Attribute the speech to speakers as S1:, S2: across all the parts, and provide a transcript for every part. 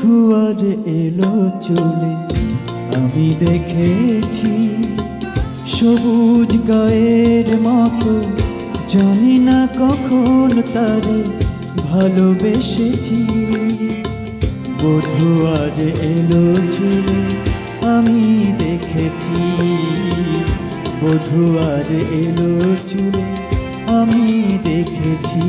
S1: বধুয়ার এলো চলে, আমি দেখেছি সবুজ গায়ের মতো, জানি না কখন তারে ভালোবেসেছি। বধুয়ার এলো চলে, আমি দেখেছি বধুয়ার এলো চলে, আমি দেখেছি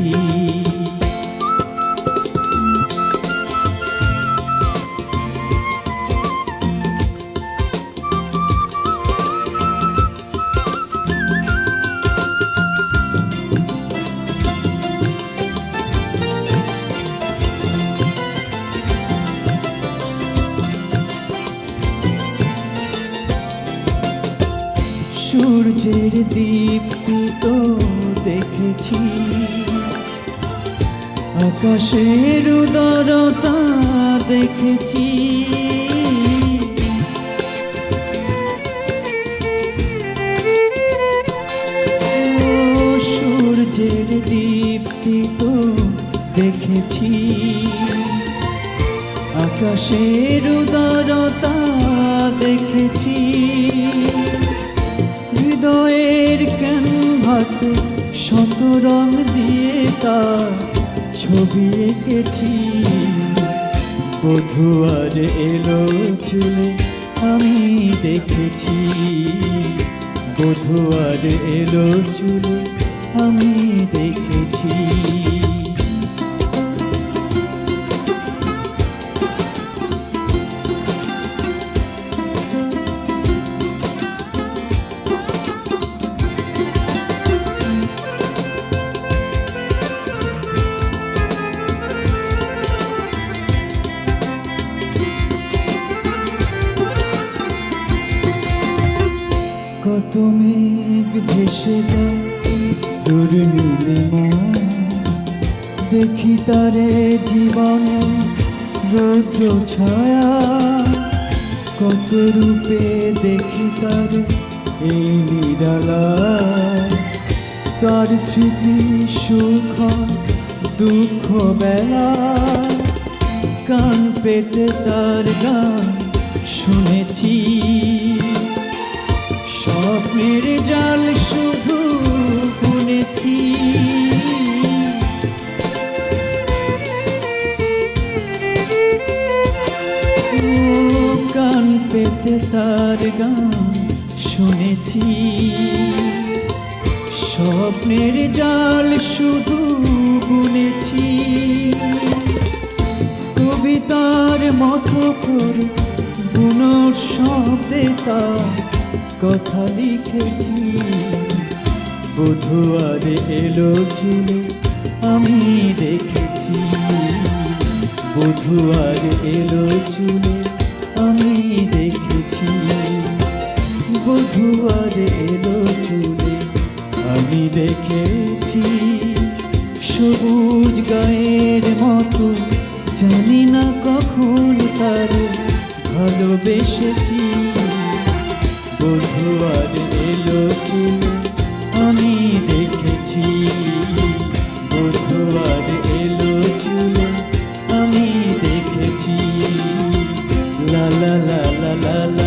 S1: সূর্যের দীপ্তি তো দেখেছি। আকাশের উদারতা দেখেছি। সূর্যের দীপ্তি তো দেখেছি। আকাশের উদারতা দেখেছি। হৃদয়ের ক্যানভাসে শত রং দিয়ে তার ছবি এঁকেছি। বধুয়ার এলো চুলে আমি দেখেছি। বধুয়ার এলো চুলে আমি দেখেছি। কত মেঘ ভেসে যায় দূর নীলিমা দেখি তারে জীবনে রৌদ্র ছায়া। কত রূপে দেখি তারে এই নিরালা। তার স্মৃতি সুখ, দুঃখ, বেলা। কান পেতে তার গান শুনেছি। স্বপ্নের জাল শুধু বুনেছি কান পেতে তার গান শুনেছি। স্বপ্নের জাল শুধু বুনেছি। কবিতার মতো করে বুনোর শব্দে তার কথা লিখেছি। বধুয়ার এলো ছিল, আমি দেখেছি। বধুয়ার এলো ছিল, আমি দেখেছি। বধুয়ার এলো চুলে আমি দেখেছি। সবুজ গায়ের মতো, জানি না কখন তার ভালোবেসেছি। la la la la la